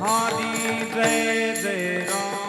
હરી જય જય રામ.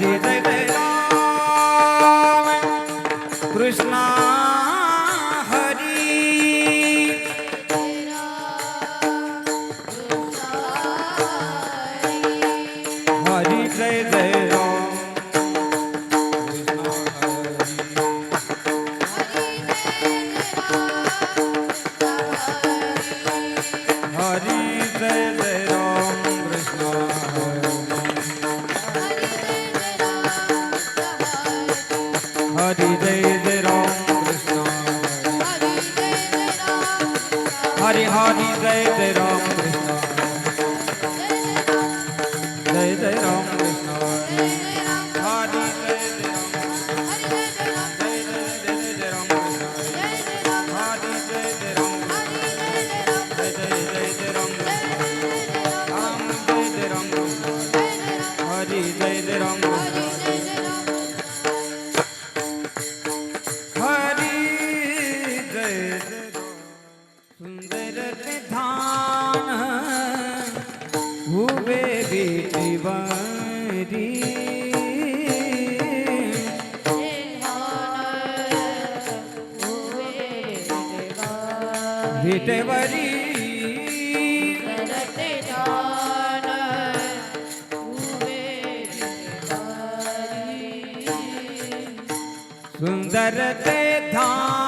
Hare বাড়ি ভিটে বাড়ি सुंदर ते धाम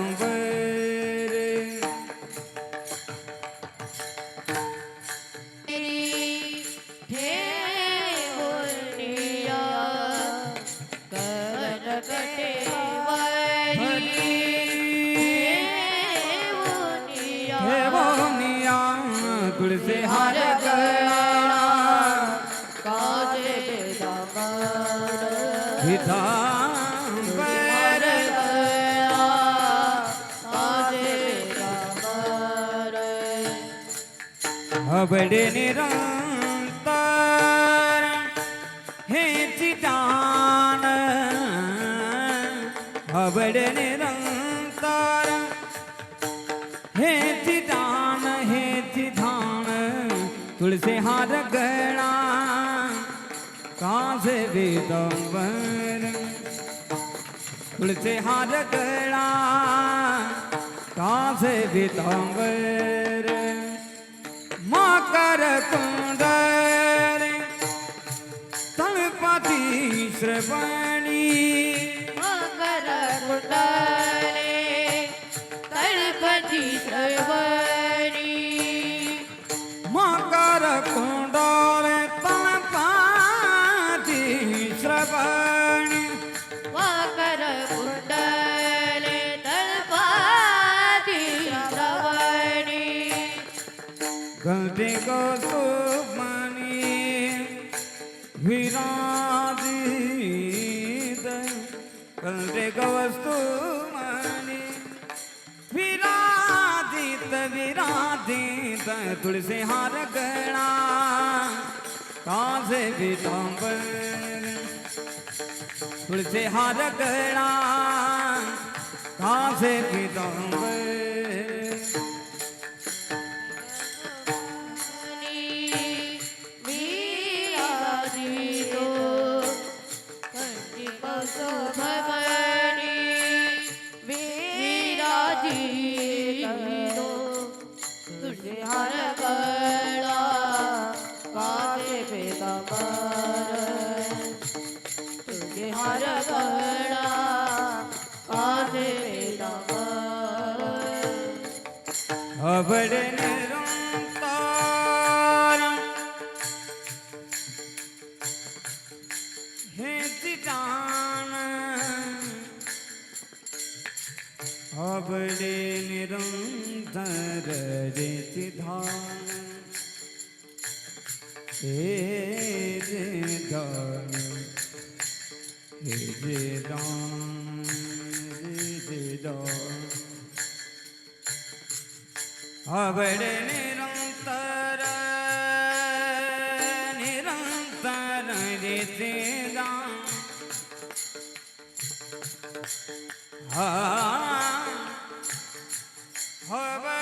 ਗੁਰ ਸੇ ਹਰ ਗਣਾ ਕਾਜੇ ਬੇਦਮਰ ਵਿਧਾਨ ਪਰ ਕਾਜੇ ਬੇਦਮਰ ਹਵੜੇ ਨਿਰੰਤਰ ਹੈ ਚਿਤਾਨ ਹਵੜੇ ਨਿਰੰਤਰ से हार गहना कहाँ से पीताम्बर तुलसे हार गहना कहाँ से पीताम्बर माँ कर कुंदर तन पति श्रवण भूदेगो सुमनि विराजिद मनी सुमनि विराजित तुलसी हार गणा, कासे विटम्बर तुलसी हार गणा, कासे पेदांबर तुझे हार गळा काचे पेदांबर अबड निरंतर रे चिधान हे चिधान हे चिदान हे चिदान अबड निरंतर निरंतर रितेदा हा अबडे निरंतर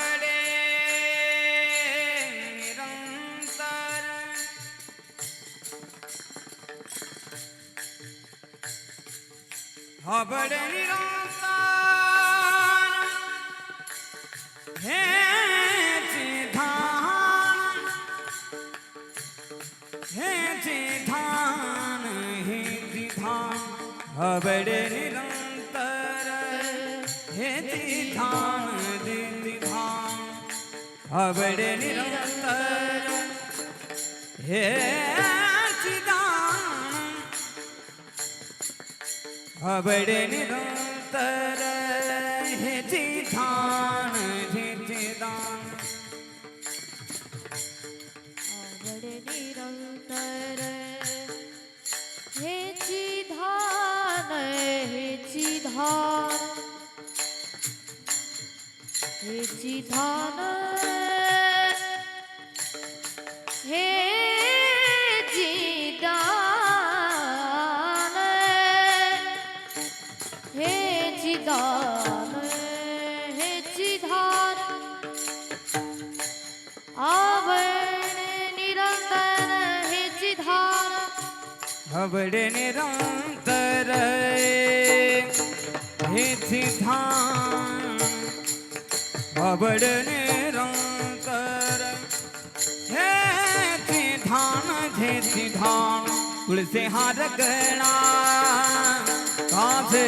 હબડની રોતા હે ચિધાન હે ચિધાન હે ચિધાન હબડની રોતર. હે ચિધાન દિધાન હબડની રોતર. હે अबडे निरंतर हे चिधान हे चिदान आवड निरंतर हेची धान हेची धान हेची धान धान आवड निरंतर हेची धान अबडे निरंतर हे चिधान अबड निरंतर हे चिधान हे चिधान तुळसे हार गळा कासे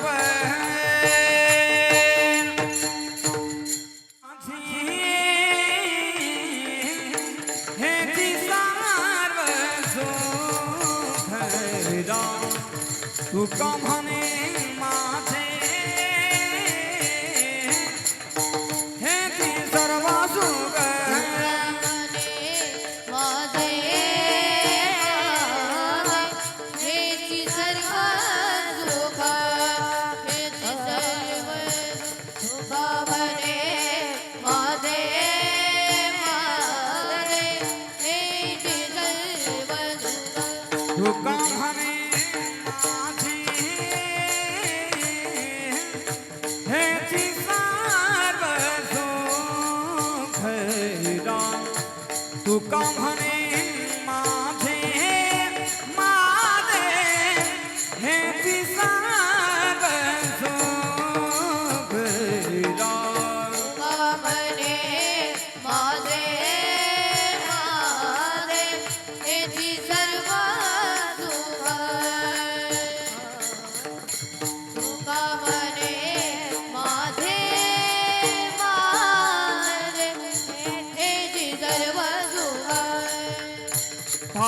come तुका म्हणे माझे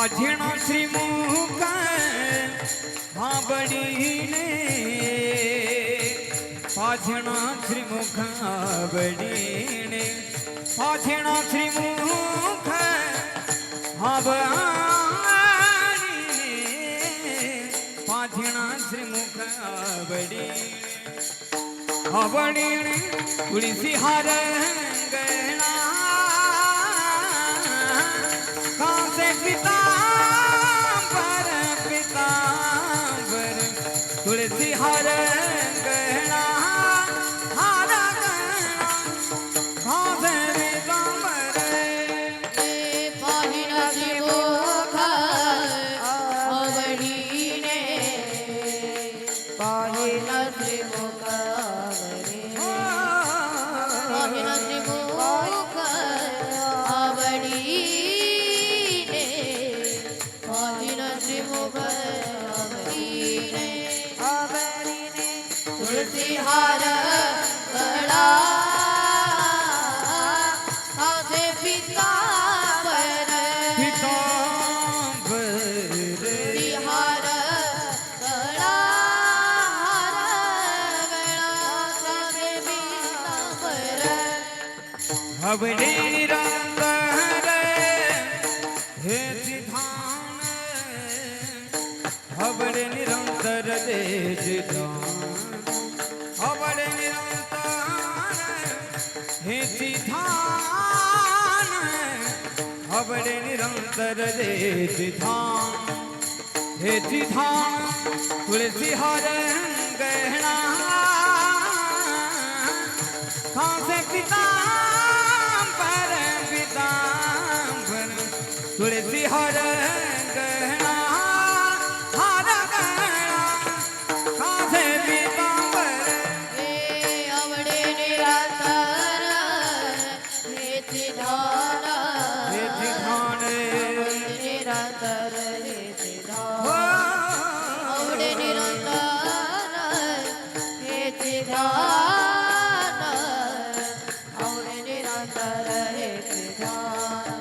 પાછીણો શ્રી મુખ હા બડીને પાછીણો શ્રી મુખ બડીને પાછીણો શ્રી મુખ હા બડીને પાછીણો શ્રી મુખ બડીને હવણીને તુલસી હાર ગણા કાંસે પિતાંબર Hare जिदा अबड़ निरंतान हे जिधान अबड़ निरंतर रे जिधान हे जिधान तुलसी हर गहना। से पिता पर पिता तुलसी हर गहना। રહે પ્રધાન